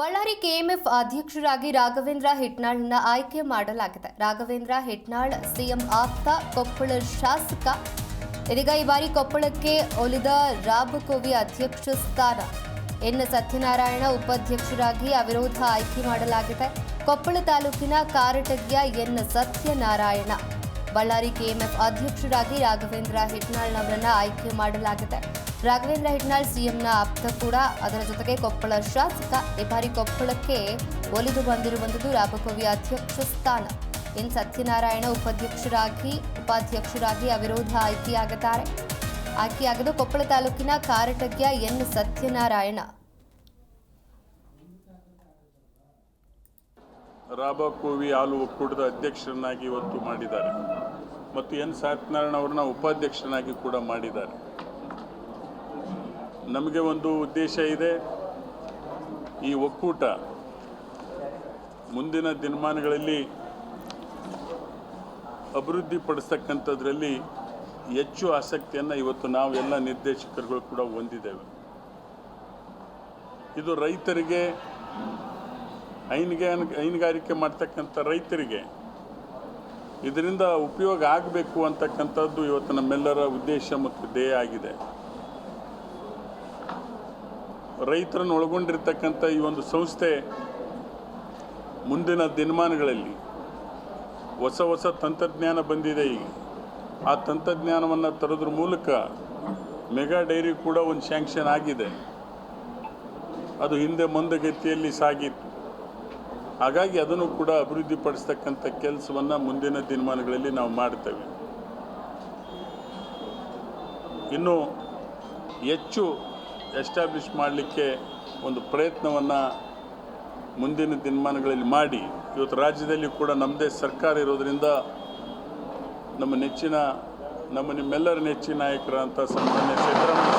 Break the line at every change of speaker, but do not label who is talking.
Ballari KMF ಅಧ್ಯಕ್ಷರಾಗಿ ರಾಘವೇಂದ್ರ ಹಿಟ್ನಾಳ್ನ ಆಯ್ಕೆ ಮಾಡಲಾಗಿದೆ. ರಾಘವೇಂದ್ರ ಹಿಟ್ನಾಳ್ ಸಿಎಂ ಆಪ್ತ, ಕೊಪ್ಪಳ ಶಾಸಕ. ಇದೀಗ ಈ ಬಾರಿ ಕೊಪ್ಪಳಕ್ಕೆ ಒಲಿದ ರಾಬಕೋವಿ ಅಧ್ಯಕ್ಷ ಸ್ಥಾನ. ಎನ್ ಸತ್ಯನಾರಾಯಣ ಉಪಾಧ್ಯಕ್ಷರಾಗಿ ಅವಿರೋಧ ಆಯ್ಕೆ ಮಾಡಲಾಗಿದೆ. ಕೊಪ್ಪಳ ತಾಲೂಕಿನ ಕಾರಟಗ್ಯ ಎನ್ ಸತ್ಯನಾರಾಯಣ. ಬಳ್ಳಾರಿ ಕೆಎಂಎಫ್ ಅಧ್ಯಕ್ಷರಾಗಿ ರಾಘವೇಂದ್ರ ಹಿಟ್ನಾಳ್ನವರನ್ನು ಆಯ್ಕೆ ಮಾಡಲಾಗಿದೆ. ರಾಘವೇಂದ್ರ ಹಿಟ್ನಾಳ್ ಸಿಎಂನ ಆಪ್ತ ಕೂಡ. ಅದರ ಜೊತೆಗೆ ಕೊಪ್ಪಳ ಶಾಸಕ ಈ ಬಾರಿ ಕೊಪ್ಪಳಕ್ಕೆ ಒಲಿದು ಬಂದಿರುವಂಥದ್ದು ರಾಬಕೋವಿ ಅಧ್ಯಕ್ಷ ಸ್ಥಾನ. ಎನ್ ಸತ್ಯನಾರಾಯಣ ಉಪಾಧ್ಯಕ್ಷರಾಗಿ ಉಪಾಧ್ಯಕ್ಷರಾಗಿ ಅವಿರೋಧ ಆಯ್ಕೆಯಾಗುತ್ತಾರೆ ಆಯ್ಕೆಯಾಗದು ಕೊಪ್ಪಳ ತಾಲೂಕಿನ ಕಾರಟಗ್ಯ ಎನ್ ಸತ್ಯನಾರಾಯಣ.
ರಾಬಕೋವಿ ಹಾಲು ಒಕ್ಕೂಟದ ಅಧ್ಯಕ್ಷರನ್ನಾಗಿ ಇವತ್ತು ಮಾಡಿದ್ದಾರೆ. ಮತ್ತು ಎನ್. ಸತ್ಯನಾರಾಯಣ ಅವ್ರನ್ನ ಉಪಾಧ್ಯಕ್ಷರನ್ನಾಗಿ ಕೂಡ ಮಾಡಿದ್ದಾರೆ. ನಮಗೆ ಒಂದು ಉದ್ದೇಶ ಇದೆ. ಈ ಒಕ್ಕೂಟ ಮುಂದಿನ ದಿನಮಾನಗಳಲ್ಲಿ ಅಭಿವೃದ್ಧಿಪಡಿಸ್ತಕ್ಕಂಥದ್ರಲ್ಲಿ ಹೆಚ್ಚು ಆಸಕ್ತಿಯನ್ನು ಇವತ್ತು ನಾವೆಲ್ಲ ನಿರ್ದೇಶಕರುಗಳು ಕೂಡ ಹೊಂದಿದ್ದೇವೆ. ಇದು ರೈತರಿಗೆ ಹೈನುಗೆ ಹೈನುಗಾರಿಕೆ ಮಾಡ್ತಕ್ಕಂಥ ರೈತರಿಗೆ ಇದರಿಂದ ಉಪಯೋಗ ಆಗಬೇಕು ಅಂತಕ್ಕಂಥದ್ದು ಇವತ್ತು ನಮ್ಮೆಲ್ಲರ ಉದ್ದೇಶ ಮತ್ತು ಧ್ಯೇಯ ಆಗಿದೆ. ರೈತರನ್ನು ಒಳಗೊಂಡಿರ್ತಕ್ಕಂಥ ಈ ಒಂದು ಸಂಸ್ಥೆ ಮುಂದಿನ ದಿನಮಾನಗಳಲ್ಲಿ ಹೊಸ ಹೊಸ ತಂತ್ರಜ್ಞಾನ ಬಂದಿದೆ ಈಗ. ಆ ತಂತ್ರಜ್ಞಾನವನ್ನು ತರೋದ್ರ ಮೂಲಕ ಮೆಗಾ ಡೈರಿ ಕೂಡ ಒಂದು ಸ್ಯಾಂಕ್ಷನ್ ಆಗಿದೆ. ಅದು ಹಿಂದೆ ಮಂದಗತಿಯಲ್ಲಿ ಸಾಗಿತ್ತು. ಹಾಗಾಗಿ ಅದನ್ನು ಕೂಡ ಅಭಿವೃದ್ಧಿಪಡಿಸ್ತಕ್ಕಂಥ ಕೆಲಸವನ್ನು ಮುಂದಿನ ದಿನಮಾನಗಳಲ್ಲಿ ನಾವು ಮಾಡ್ತೇವೆ. ಇನ್ನು ಹೆಚ್ಚು ಎಸ್ಟಾಬ್ಲಿಷ್ ಮಾಡಲಿಕ್ಕೆ ಒಂದು ಪ್ರಯತ್ನವನ್ನು ಮುಂದಿನ ದಿನಮಾನಗಳಲ್ಲಿ ಮಾಡಿ. ಇವತ್ತು ರಾಜ್ಯದಲ್ಲಿ ಕೂಡ ನಮ್ಮದೇ ಸರ್ಕಾರ ಇರೋದರಿಂದ ನಮ್ಮ ನೆಚ್ಚಿನ, ನಮ್ಮ ನಿಮ್ಮೆಲ್ಲರ ನೆಚ್ಚಿನ ನಾಯಕರಂಥ ಸನ್ಮಾನ್ಯ ಸಿದ್ದರಾಮಯ್ಯ